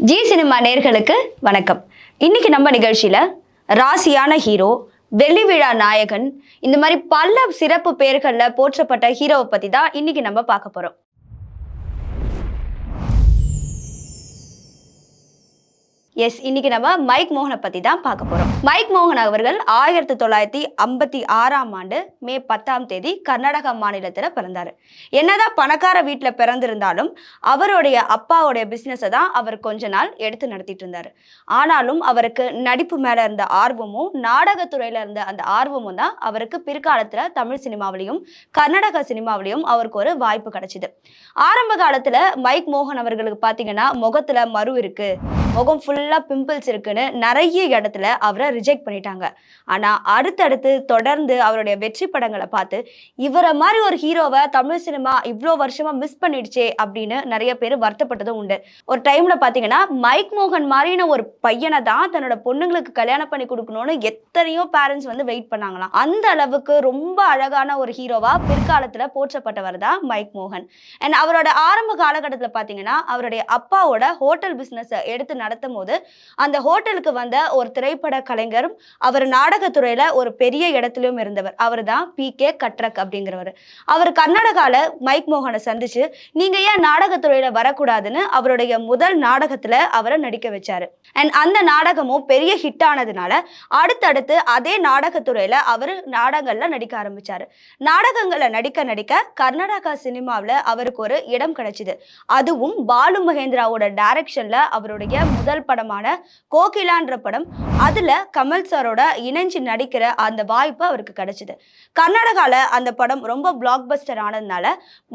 G cinema நேர்களுக்கு வணக்கம். இன்னைக்கு நம்ம நிகழ்ச்சியில ராசியான ஹீரோ வெள்ளி விழா நாயகன் இந்த மாதிரி பல சிறப்பு பெயர்களில் போற்றப்பட்ட ஹீரோவை பத்தி தான் இன்னைக்கு நம்ம பார்க்க போறோம். எஸ் இன்னைக்கு நம்ம மைக் மோகனை பத்தி தான் பார்க்க போறோம். மைக் மோகன் அவர்கள் ஆயிரத்தி தொள்ளாயிரத்தி ஐம்பத்தி ஆறாம் ஆண்டு மே பத்தாம் தேதி கர்நாடகா மாநிலத்தில் பிறந்தார். என்னதான் பணக்கார வீட்டில் பிறந்திருந்தாலும் அவருடைய அப்பாவுடைய பிஸ்னஸை தான் அவர் கொஞ்ச நாள் எடுத்து நடத்திட்டு இருந்தார். ஆனாலும் அவருக்கு நடிப்பு மேலே இருந்த ஆர்வமும் நாடகத்துறையில இருந்த அந்த ஆர்வமும் தான் அவருக்கு பிற்காலத்தில் தமிழ் சினிமாவிலையும் கர்நாடக சினிமாவிலையும் அவருக்கு ஒரு வாய்ப்பு கிடைச்சிது. ஆரம்ப காலத்தில் மைக் மோகன் அவர்களுக்கு பார்த்தீங்கன்னா முகத்தில் மறு இருக்கு. முகம் ஃபுல்லாக பிம்பிள்ஸ் இருக்குன்னு நிறைய இடத்துல அவரை ரிஜெக்ட் பண்ணிட்டாங்க. ஆனால் அடுத்தடுத்து தொடர்ந்து அவருடைய வெற்றி படங்களை பார்த்து இவரை மாதிரி ஒரு ஹீரோவை தமிழ் சினிமா இவ்வளோ வருஷமாக மிஸ் பண்ணிடுச்சே அப்படின்னு நிறைய பேர் வருத்தப்பட்டதும் உண்டு. ஒரு டைமில் பார்த்தீங்கன்னா மைக் மோகன் மாதிரின ஒரு பையனை தான் தன்னோட பொண்ணுங்களுக்கு கல்யாணம் பண்ணி கொடுக்கணும்னு எத்தனையோ பேரண்ட்ஸ் வந்து வெயிட் பண்ணாங்களாம். அந்த அளவுக்கு ரொம்ப அழகான ஒரு ஹீரோவாக பிற்காலத்தில் போற்றப்பட்டவர் தான் மைக் மோகன் அண்ட் அவரோட ஆரம்ப காலகட்டத்தில் பார்த்தீங்கன்னா அவருடைய அப்பாவோட ஹோட்டல் பிஸ்னஸை எடுத்து நடத்தும் போது அந்த ஹோட்டலுக்கு வந்த ஒரு திரைப்பட கலைஞரும் அவர் நாடகத்துறையில ஒரு பெரிய இடத்துலயும் இருந்தவர். அவர் தான் பி. கே. கட்ரக் அப்படிங்கிறவர். அவர் கர்நாடகால மைக் மோகனை சந்திச்சு நீங்க ஏன் நாடகத்துறையில வரக்கூடாதுன்னு அவருடைய முதல் நாடகத்துல அவரை நடிக்க வச்சாரு. அண்ட் அந்த நாடகமும் பெரிய ஹிட் ஆனதுனால அடுத்தடுத்து அதே நாடகத்துறையில அவர் நாடகங்கள்ல நடிக்க ஆரம்பிச்சாரு. நாடகங்களை நடிக்க நடிக்க கர்நாடகா சினிமாவில் அவருக்கு ஒரு இடம் கிடைச்சிது. அதுவும் பாலு மகேந்திராவோட டைரக்ஷன்ல அவருடைய முதல் படமான கோகிலான்ற படம் அதுல கமல் சாரோட இணைஞ்சு நடிக்கிற அந்த வாய்ப்பு அவருக்கு கிடைச்சிது. கர்நாடகால அந்த படம் ரொம்ப பிளாக் பஸ்டர் ஆனதுனால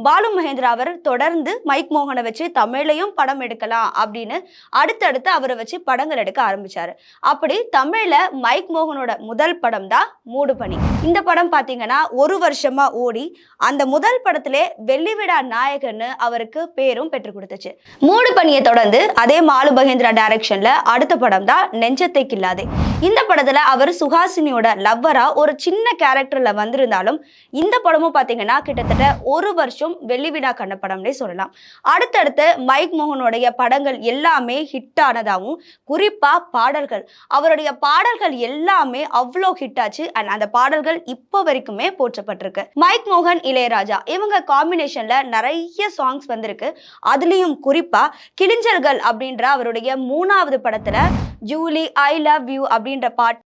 பாலு மகேந்திரா அவர் தொடர்ந்து மைக் மோகனை வச்சு தமிழையும் படம் எடுக்கலாம் அப்படின்னு அடுத்தடுத்து அவரை வச்சு படங்கள் எடுக்க ஆரம்பிச்சாரு. அப்படி தமிழ்ல மைக் மோகனோட முதல் படம் தான் மூடுபனி. இந்த படம் பாத்தீங்கன்னா ஒரு வருஷமா ஓடி அந்த முதல் படத்திலே வெள்ளிவிடா நாயகன்னு அவருக்கு பேரும் பெற்றுக் கொடுத்துச்சு. மூடு பணியை தொடர்ந்து அதே மாலு மகேந்திரா டைரக்ஷன்ல அடுத்த படம் தான் நெஞ்சத்தை கில்லாதே இந்த படத்துல அவர் சுஹாசினியோட லவ்வரா ஒரு சின்ன கேரக்டர்ல வந்திருந்தாலும் இந்த படமும் பாத்தீங்கன்னா கிட்டத்தட்ட ஒரு வருஷம் வெள்ளிவிடா கண்ட படம்னே சொல்லலாம். அடுத்தடுத்து மைக் மோகனுடைய படங்கள் எல்லாமே ஹிட் ஆனதாகவும் குறிப்பா பாடல்கள். அவருடைய பாடல்கள் எல்லாமே அவ்வளோ ஹிட் ஆச்சு. அண்ட் அந்த பாடல்கள் இப்போ வரைக்குமே போற்றப்பட்டிருக்கு. மைக் மோகன் இளையராஜா இவங்க காம்பினேஷன்ல நிறைய சாங்ஸ் வந்திருக்கு. அதுலயும் குறிப்பா கிளிஞ்சல்கள் அப்படின்ற அவருடைய மூணாவது படத்துல ஜூலி ஐ லவ் யூ அப்படின்ற பாட்டு.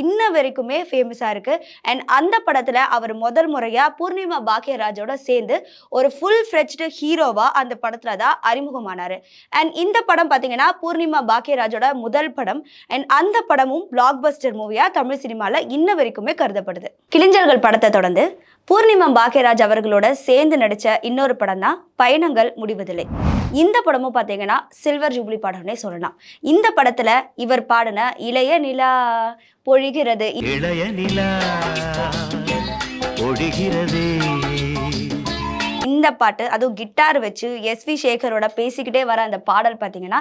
இன்ன வரைக்குமே ஃபேமஸாக இருக்கு. அண்ட் அந்த படத்தில் அவர் முதல் முறையாக பூர்ணிமா பாக்யராஜோட சேர்ந்து ஒரு ஃபுல் ஃப்ரெஷ்டு ஹீரோவாக அந்த படத்தில் தான் அறிமுகமானாரு. அண்ட் இந்த படம் பார்த்தீங்கன்னா பூர்ணிமா பாக்கியராஜோட முதல் படம். அண்ட் அந்த படமும் பிளாக் பஸ்டர் மூவியாக தமிழ் சினிமாவில் இன்ன வரைக்குமே கருதப்படுது. கிளிஞ்சல்கள் படத்தை தொடர்ந்து பூர்ணிமா பாக்யராஜ் அவர்களோட சேர்ந்து நடித்த இன்னொரு படம் தான் பயணங்கள் முடிவதில்லை. இந்த படமும் பார்த்தீங்கன்னா சில்வர் ஜூப்ளி படம்னே சொல்லலாம். இந்த படத்தில் இவர் பாடின இளைய நிலா பொழிகிறது. இளைய நிலா பொழிகிறதே இந்த பாட்டு அதுவும் கிட்டார் வச்சு எஸ் வி சேகரோட பேசிக்கிட்டே வர அந்த பாடல் பார்த்தீங்கன்னா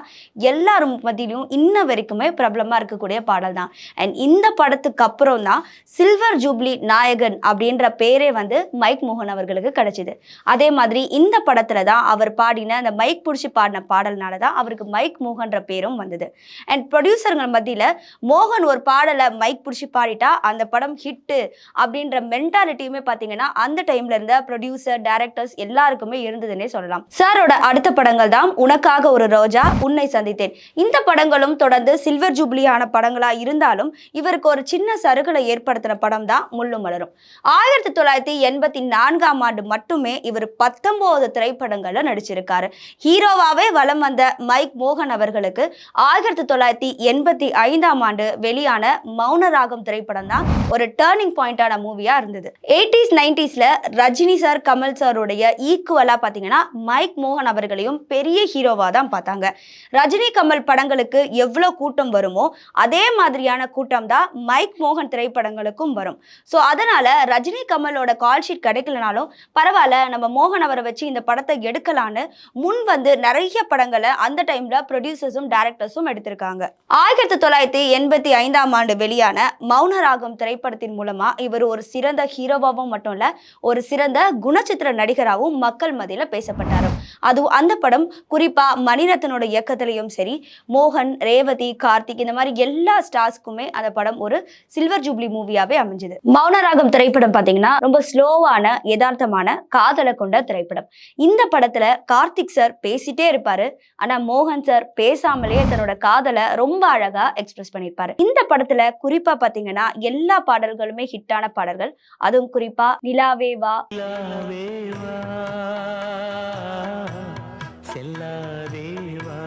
எல்லாரும் மதியிலும் இன்ன வரைக்குமே பிரபலமாக இருக்கக்கூடிய பாடல் தான். அண்ட் இந்த படத்துக்கு அப்புறம் தான் சில்வர் ஜூப்ளி நாயகன் அப்படின்ற பேரே வந்து மைக் மோகன் அவர்களுக்கு கிடைச்சிது. அதே மாதிரி இந்த படத்துல தான் அவர் பாடின அந்த மைக் பிடிச்சி பாடின பாடல்னால தான் அவருக்கு மைக் மோகன்ற பேரும் வந்தது. அண்ட் ப்ரொடியூசருங்கள் மத்தியில் மோகன் ஒரு பாடலை மைக் பிடிச்சி பாடிட்டா அந்த படம் ஹிட்டு அப்படின்ற மென்டாலிட்டியுமே பார்த்தீங்கன்னா அந்த டைம்ல இருந்த ப்ரொடியூசர் டேரக்டர்ஸ் எல்லாருக்குமே இருந்ததுன்னே சொல்லலாம். சாரோட அடுத்த படங்கள் தான் உனக்காக ஒரு ரோஜா உன்னை சந்தித்தேன். இந்த படங்களும் தொடர்ந்து சில்வர் ஜூப்ளியான படங்களா இருந்தாலும் இவருக்கு ஒரு சின்ன சருகலை ஏற்படுத்தின படம் தான் முள்ளும் மலரும். ஆயிரத்தி தொள்ளாயிரத்தி எண்பத்தி நான்காம் ஆண்டு மட்டுமே இவர் பத்தொன்பது திரைப்படங்கள்ல நடிச்சிருக்காரு. ஹீரோவாவே வலம் வந்த மைக் மோகன் அவர்களுக்கு ஆயிரத்தி தொள்ளாயிரத்தி எண்பத்தி ஐந்தாம் ஆண்டு வெளியான மௌனராகம் திரைப்படம் தான் ஒரு டேர்னிங் பாயிண்டான மூவியா இருந்தது. எயிட்டிஸ் நைன்டிஸ்ல ரஜினி சார் கமல் சாருடைய ஈக்குவலாக பார்த்தீங்கன்னா மைக் மோகன் அவர்களையும் பெரிய ஹீரோவாக தான் பார்த்தாங்க. ரஜினி கமல் படங்களுக்கு எவ்வளோ கூட்டம் வருமோ அதே மாதிரியான கூட்டம் தான் மைக் மோகன் திரைப்படங்களுக்கும் வரும். ஸோ அதனால் ரஜினி கமலோட கால் ஷீட் கிடைக்கலனாலும் பரவாயில்ல நம்ம மோகன் அவரை வச்சு இந்த படத்தை எடுக்கலான்னு முன் வந்து நிறைய படங்களை அந்த டைமில் ப்ரொடியூசர்ஸும் டேரக்டர்ஸும் எடுத்திருக்காங்க. ஆயிரத்தி தொள்ளாயிரத்தி எண்பத்தி ஐந்தாம் ஆண்டு வெளியான மௌனராகம் திரைப்படத்தின் மூலமாக இவர் ஒரு சிறந்த ஹீரோவாகவும் மட்டும் இல்லை ஒரு சிறந்த குணச்சித்திர நடிகராகவும் நடிகராகவும் மக்கள் மத்தியில பேசப்பட்டாரு. அதுவும் அந்த படம் குறிப்பா மணிரத்னோட இயக்கத்திலையும் சரி மோகன் ரேவதி கார்த்திக் இந்த மாதிரி எல்லா ஸ்டார்ஸ்க்குமே அந்த படம் ஒரு சில்வர் ஜூப்ளி மூவியாவே அமைஞ்சது. மௌனராகம் திரைப்படம் பாத்தீங்கன்னா ரொம்ப ஸ்லோவான யதார்த்தமான காதலை கொண்ட திரைப்படம். இந்த படத்துல கார்த்திக் சார் பேசிட்டே இருப்பாரு. ஆனா மோகன் சார் பேசாமலே தன்னோட காதலை ரொம்ப அழகா எக்ஸ்பிரஸ் பண்ணியிருப்பாரு இந்த படத்துல குறிப்பா பாத்தீங்கன்னா எல்லா பாடல்களுமே ஹிட்டான பாடல்கள். அதுவும் குறிப்பா நிலாவே வா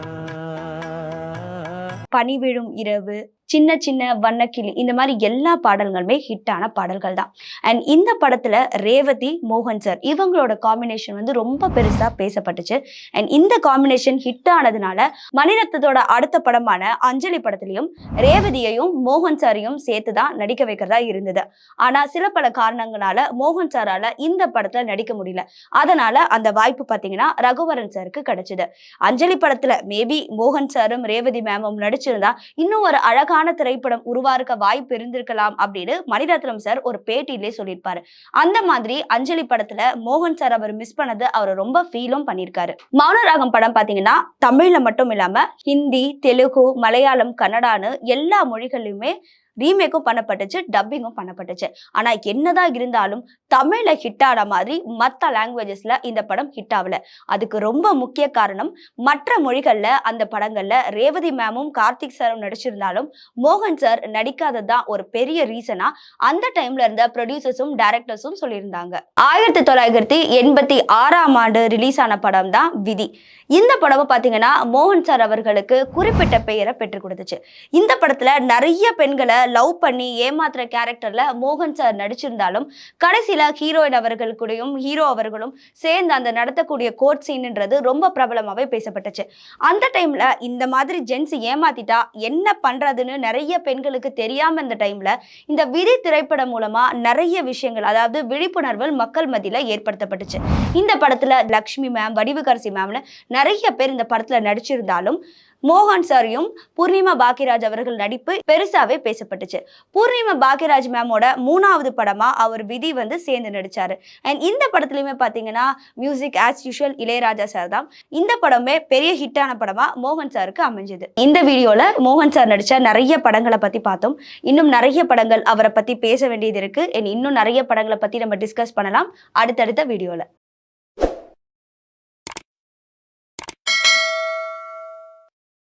பனி விழும் இரவு சின்ன சின்ன வண்ணக்கிளி இந்த மாதிரி எல்லா பாடல்களுமே ஹிட்டான பாடல்கள் தான் அண்ட் இந்த படத்துல ரேவதி மோகன் சார் இவங்களோட காம்பினேஷன் வந்து ரொம்ப பெருசா பேசப்பட்டுச்சு. அண்ட் இந்த காம்பினேஷன் ஹிட் ஆனதுனால மணிரத்னத்தோட அடுத்த படமான அஞ்சலி படத்துலயும் ரேவதியையும் மோகன் சாரையும் சேர்த்து தான் நடிக்க வைக்கிறதா இருந்தது. ஆனா சில பல காரணங்களால மோகன் சாரால இந்த படத்துல நடிக்க முடியல. அதனால அந்த வாய்ப்பு பாத்தீங்கன்னா ரகுவரன் சாருக்கு கிடைச்சது. அஞ்சலி படத்துல மேபி மோகன் சாரும் ரேவதி மேமும் நடிச்சிருந்தா இன்னும் ஒரு அழகான திரைப்படம் உருவாக்க வாய்ப்பு இருந்திருக்கலாம் அப்படின்னு மணிரத்னம் சார் ஒரு பேட்டியிலே சொல்லியிருப்பாரு. அந்த மாதிரி அஞ்சலி படத்துல மோகன் சார் அவர் மிஸ் பண்ணது அவர் ரொம்ப ஃபீலும் பண்ணியிருக்காரு. மௌனராகம் படம் பாத்தீங்கன்னா தமிழ்ல மட்டும் இல்லாம ஹிந்தி தெலுங்கு மலையாளம் கன்னடான்னு எல்லா மொழிகளிலுமே ரீமேக்கும் பண்ணப்பட்டுச்சு டப்பிங்கும் பண்ணப்பட்டுச்சு. ஆனா என்னதான் இருந்தாலும் தமிழ்ல ஹிட் ஆன மாதிரி மற்ற லாங்குவேஜஸ்ல இந்த படம் ஹிட் ஆகல. அதுக்கு ரொம்ப முக்கிய காரணம் மற்ற மொழிகள்ல அந்த படங்கள்ல ரேவதி மேமும் கார்த்திக் சாரும் நடிச்சிருந்தாலும் மோகன் சார் நடிக்காததுதான் ஒரு பெரிய ரீசனா அந்த டைம்ல இருந்த ப்ரொடியூசர்ஸும் டைரக்டர்ஸும் சொல்லியிருந்தாங்க. ஆயிரத்தி தொள்ளாயிரத்தி எண்பத்தி ஆறாம் ஆண்டு ரிலீஸ் ஆன படம் தான் விதி. இந்த படமும் பாத்தீங்கன்னா மோகன் சார் அவர்களுக்கு குறிப்பிட்ட பெயரை பெற்றுக் கொடுத்துச்சு. இந்த படத்துல நிறைய பெண்களை லவ் பண்ணி ஏமாத்துற கேரக்டர்ல மோகன் சார் நடிச்சிருந்தாலும் கடைசியில ஹீரோயின் அவர்கள் கூடயும் ஹீரோ அவர்களும் சேர்ந்து அந்த நடத்தக்கூடிய கோட் சீன்ன்றது ரொம்ப பிரபலமாவே பேசப்பட்டுச்சு. அந்த டைம்ல இந்த மாதிரி ஜென்ஸ் ஏமாத்திட்டா என்ன பண்றதுன்னு நிறைய பெண்களுக்கு தெரியாம இந்த டைம்ல இந்த விதி திரைப்படம் மூலமா நிறைய விஷயங்கள் அதாவது விழிப்புணர்வு மக்கள் மத்தியில ஏற்படுத்தப்பட்டுச்சு. இந்த படத்துல லக்ஷ்மி மேம் வடிவுகரசி மேம்னு நிறைய பேர் இந்த படத்துல நடிச்சிருந்தாலும் மோகன் சாரையும் பூர்ணிமா பாக்கியராஜ் அவர்கள் நடிப்பு பெருசாவே பேசப்பட்டுச்சு. பூர்ணிமா பாக்கியராஜ் மேமோட மூணாவது படமா அவர் விதி வந்து சேர்ந்து நடிச்சாரு. அண்ட் இந்த படத்துலயுமே பாத்தீங்கன்னா music as usual Ilaiyaraaja sir தான். இந்த படமே பெரிய ஹிட்டான படமா மோகன் சாருக்கு அமைஞ்சது. இந்த வீடியோல மோகன் சார் நடிச்ச நிறைய படங்களை பத்தி பார்த்தோம். இன்னும் நிறைய படங்கள் அவரை பத்தி பேச வேண்டியது இருக்கு. And இன்னும் நிறைய படங்களை பத்தி நம்ம டிஸ்கஸ் பண்ணலாம். அடுத்தடுத்த வீடியோல.